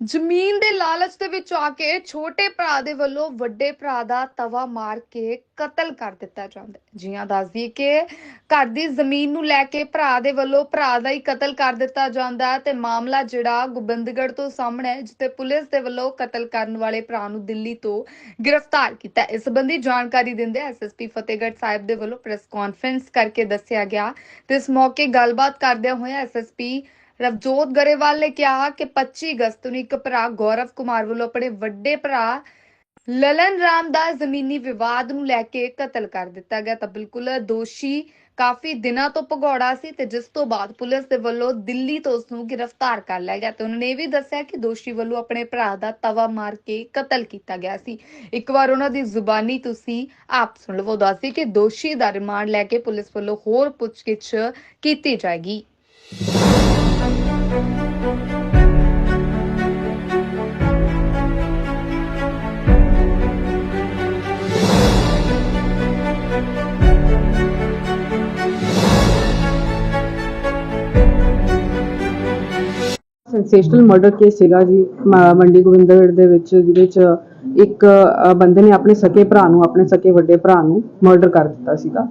ਜ਼ਮੀਨ ਦੇ ਲਾਲਚ ਦੇ ਵਿੱਚ ਆ ਕੇ ਛੋਟੇ ਭਰਾ ਦੇ ਵੱਲੋਂ ਵੱਡੇ ਭਰਾ ਦਾ ਤਵਾ ਮਾਰ ਕੇ ਕਤਲ ਕਰ ਦਿੱਤਾ ਜਾਂਦਾ ਹੈ। ਜੀਆਂ ਦੱਸਦੀ ਕਿ ਘਰ ਦੀ ਜ਼ਮੀਨ ਨੂੰ ਲੈ ਕੇ ਭਰਾ ਦੇ ਵੱਲੋਂ ਭਰਾ ਦਾ ਹੀ ਕਤਲ ਕਰ ਦਿੱਤਾ ਜਾਂਦਾ ਹੈ ਤੇ ਮਾਮਲਾ ਜਿਹੜਾ ਗੋਬਿੰਦਗੜ੍ਹ ਤੋਂ ਸਾਹਮਣੇ ਹੈ, ਜਿੱਥੇ ਪੁਲਿਸ ਦੇ ਵੱਲੋਂ ਕਤਲ ਕਰਨ ਵਾਲੇ ਭਰਾ ਨੂੰ ਦਿੱਲੀ ਤੋਂ ਗ੍ਰਿਫਤਾਰ ਕੀਤਾ ਇਸ ਸੰਬੰਧੀ ਜਾਣਕਾਰੀ ਦਿੰਦੇ ਐਸਐਸਪੀ ਫਤਿਹਗੜ੍ਹ ਸਾਹਿਬ ਦੇ ਵੱਲੋਂ ਪ੍ਰੈਸ ਕਾਨਫਰੰਸ ਕਰਕੇ ਦੱਸਿਆ ਗਿਆ। ਤੇ ਇਸ ਮੌਕੇ ਗੱਲਬਾਤ ਕਰਦਿਆਂ ਹੋਇਆ ਐਸਐਸਪੀ ਰਵਜੋਤ ਗਰੇਵਾਲ ਨੇ ਕਿਹਾ ਕਿ 25 ਅਗਸਤ ਨੂੰ ਇੱਕ ਭਰਾ ਗੌਰਵ ਕੁਮਾਰ ਵੱਲੋਂ ਆਪਣੇ ਵੱਡੇ ਭਰਾ ਲਲਨ ਰਾਮ ਦਾ ਜ਼ਮੀਨੀ ਵਿਵਾਦ ਨੂੰ ਲੈ ਕੇ ਕਤਲ ਕਰ ਦਿੱਤਾ ਗਿਆ ਤਾਂ ਬਿਲਕੁਲ ਦੋਸ਼ੀ ਕਾਫੀ ਦਿਨਾਂ ਤੋਂ ਭਗੌੜਾ ਸੀ ਤੇ ਜਿਸ ਤੋਂ ਬਾਅਦ ਪੁਲਿਸ ਦੇ ਵੱਲੋਂ ਦਿੱਲੀ ਤੋਂ ਉਸ ਨੂੰ ਗ੍ਰਿਫਤਾਰ ਕਰ ਲਿਆ ਗਿਆ ਤੇ ਉਹਨਾਂ ਨੇ ਇਹ ਵੀ ਦੱਸਿਆ ਕਿ ਦੋਸ਼ੀ ਵੱਲੋਂ ਆਪਣੇ ਭਰਾ ਦਾ ਤਵਾ ਮਾਰ ਕੇ ਕਤਲ ਕੀਤਾ ਗਿਆ ਸੀ। ਇੱਕ ਵਾਰ ਉਹਨਾਂ ਦੀ ਜ਼ੁਬਾਨੀ ਤੁਸੀਂ ਆਪ ਸੁਣ ਲਵੋ ਦੱਸਦੀ ਕਿ ਦੋਸ਼ੀ ਦਾ ਰਿਮਾਂਡ ਲੈ ਕੇ ਪੁਲਿਸ ਵੱਲੋਂ ਹੋਰ ਪੁੱਛਗਿੱਛ ਕੀਤੀ ਜਾਏਗੀ। ਸੈਂਸੇਸ਼ਨਲ ਮਰਡਰ ਕੇਸ ਸੀਗਾ ਜੀ ਮ- ਮੰਡੀ ਗੋਬਿੰਦਗੜ੍ਹ ਦੇ ਵਿੱਚ ਜਿਹਦੇ ਚ ਇੱਕ ਬੰਦੇ ਨੇ ਆਪਣੇ ਸਕੇ ਭਰਾ ਨੂੰ ਆਪਣੇ ਸਕੇ ਵੱਡੇ ਭਰਾ ਨੂੰ ਮਰਡਰ ਕਰ ਦਿੱਤਾ ਸੀਗਾ।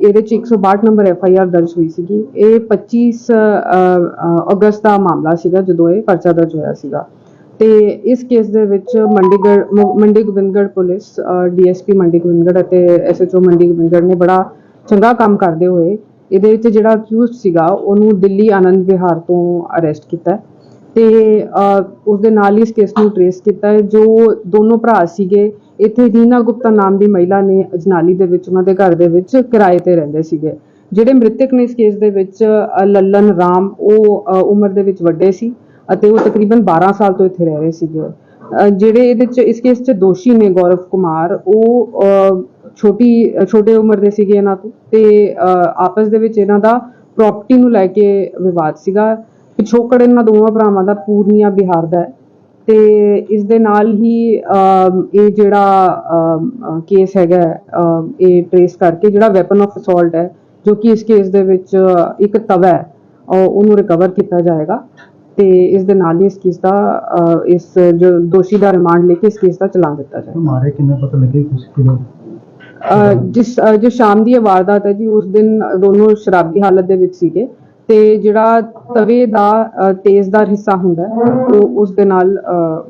ਇਹਦੇ ਚ 162 ਨੰਬਰ ਐਫ ਆਈ ਆਰ ਦਰਜ ਹੋਈ ਸੀਗੀ। ਇਹ 25 ਅ, ਅਗਸਤ ਦਾ ਮਾਮਲਾ ਸੀਗਾ ਜਦੋਂ ਇਹ ਪਰਚਾ ਦਰਜ ਹੋਇਆ ਸੀਗਾ। ਤੇ ਇਸ ਕੇਸ ਦੇ ਵਿੱਚ ਮੰਡੀਗੜ੍ਹ ਮੰਡੀ ਗੋਬਿੰਦਗੜ੍ਹ ਪੁਲਿਸ ਡੀਐਸਪੀ ਮੰਡੀ ਗੋਬਿੰਦਗੜ੍ਹ ਅਤੇ ਐਸਐਚਓ ਮੰਡੀ ਗੋਬਿੰਦਗੜ੍ਹ ਨੇ ਬੜਾ ਚੰਗਾ ਕੰਮ ਕਰਦੇ ਹੋਏ ਇਹਦੇ ਵਿੱਚ ਜਿਹੜਾ ਅਕਿਊਜ਼ਡ ਸੀਗਾ ਉਹਨੂੰ ਦਿੱਲੀ ਆਨੰਦ ਵਿਹਾਰ ਤੋਂ ਅਰੈਸਟ ਕੀਤਾ। ਤੇ ਉਸ ਦੇ ਨਾਲ ਹੀ ਇਸ ਕੇਸ ਨੂੰ ਟਰੇਸ ਕੀਤਾ ਹੈ, ਜੋ ਦੋਨੋਂ ਭਰਾ ਸੀਗੇ, ਇੱਥੇ ਰੀਨਾ ਗੁਪਤਾ ਨਾਮ ਦੀ ਮਹਿਲਾ ਨੇ ਅਜਨਾਲੀ ਦੇ ਵਿੱਚ, ਉਹਨਾਂ ਦੇ ਘਰ ਦੇ ਵਿੱਚ ਕਿਰਾਏ ਤੇ ਰਹਿੰਦੇ ਸੀਗੇ। ਜਿਹੜੇ ਮ੍ਰਿਤਕ ਨੇ ਇਸ ਕੇਸ ਦੇ ਵਿੱਚ ਲੱਲਨ ਰਾਮ, ਉਹ ਉਮਰ ਦੇ ਵਿੱਚ ਵੱਡੇ ਸੀ ਅਤੇ ਉਹ ਤਕਰੀਬਨ 12 ਸਾਲ ਤੋਂ ਇੱਥੇ ਰਹਿ ਰਹੇ ਸੀਗੇ। ਜਿਹੜੇ ਇਹਦੇ ਚ, ਇਸ ਕੇਸ ਚ ਦੋਸ਼ੀ ਨੇ ਗੌਰਵ ਕੁਮਾਰ, ਉਹ ਛੋਟੀ, ਛੋਟੇ ਉਮਰ ਦੇ ਸੀਗੇ ਇਹਨਾਂ ਤੋਂ ਤੇ ਆਪਸ ਦੇ ਵਿੱਚ ਇਹਨਾਂ ਦਾ ਪ੍ਰਾਪਰਟੀ ਨੂੰ ਲੈ ਕੇ ਵਿਵਾਦ ਸੀਗਾ। ਪਿਛੋਕੜ ਇਹਨਾਂ ਦੋਵਾਂ ਭਰਾਵਾਂ ਦਾ ਪੂਰਨੀਆ ਬਿਹਾਰ ਦਾ ਹੈ। ਤੇ ਇਸ ਦੇ ਨਾਲ ਹੀ ਇਹ ਜਿਹੜਾ ਕੇਸ ਹੈਗਾ ਇਹ ਟ੍ਰੇਸ ਕਰਕੇ ਜਿਹੜਾ ਵੈਪਨ ਆਫ ਅਸੌਲਟ ਹੈ ਜੋ ਕਿ ਇਸ ਕੇਸ ਦੇ ਵਿੱਚ ਇੱਕ ਤਵਾ ਹੈ ਉਹ- ਉਹਨੂੰ ਰਿਕਵਰ ਕੀਤਾ ਜਾਏਗਾ। ਤੇ ਇਸ ਦੇ ਨਾਲ ਹੀ ਇਸ ਕੇਸ ਦਾ ਇਸ ਜੋ ਦੋਸ਼ੀ ਦਾ ਰਿਮਾਂਡ ਲੈ ਕੇ ਇਸ ਕੇਸ ਦਾ ਚਲਾਨ ਦਿੱਤਾ ਜਾਏਗਾ। ਮਾਰੇ ਕਿੰਨੇ ਪਤਾ ਲੱਗੇ ਕੁਝ ਕਿਲੋ ਜਿਸ ਜੋ ਸ਼ਾਮ ਦੀ ਇਹ ਵਾਰਦਾਤ ਹੈ ਜੀ ਉਸ ਦਿਨ ਦੋਨੋਂ ਸ਼ਰਾਬੀ ਹਾਲਤ ਦੇ ਵਿੱਚ ਸੀਗੇ। ਤੇ ਜਿਹੜਾ ਤਵੇ ਦਾ ਤੇਜ਼ਦਾਰ ਹਿੱਸਾ ਹੁੰਦਾ ਹੈ, ਉਹ ਉਸ ਦੇ ਨਾਲ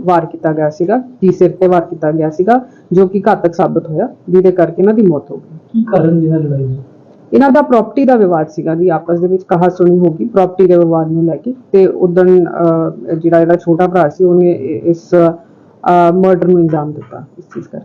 ਵਾਰ ਕੀਤਾ ਗਿਆ ਸੀਗਾ ਜੀ ਸਿਰ ਤੇ ਵਾਰ ਕੀਤਾ ਗਿਆ ਸੀਗਾ ਜੋ ਕਿ ਘਾਤਕ ਸਾਬਤ ਹੋਇਆ ਜਿਹਦੇ ਕਰਕੇ ਇਹਨਾਂ ਦੀ ਮੌਤ ਹੋ ਗਈ। ਕੀ ਕਾਰਨ ਜਿਹੜਾ ਲੜਾਈ ਦਾ? ਇਹਨਾਂ ਦਾ ਪ੍ਰਾਪਰਟੀ ਦਾ ਵਿਵਾਦ ਸੀਗਾ ਜੀ ਆਪਸ ਦੇ ਵਿੱਚ ਕਹਾ ਸੁਣੀ ਹੋਗੀ ਪ੍ਰਾਪਰਟੀ ਦੇ ਵਿਵਾਦ ਨੂੰ ਲੈ ਕੇ ਤੇ ਉਦੋਂ ਜਿਹੜਾ ਇਹਦਾ ਛੋਟਾ ਭਰਾ ਸੀ ਉਹਨੇ ਇਸ ਮਰਡਰ ਨੂੰ ਇੰਜਾਮ ਦਿੱਤਾ ਇਸ ਚੀਜ਼ ਕਰਕੇ।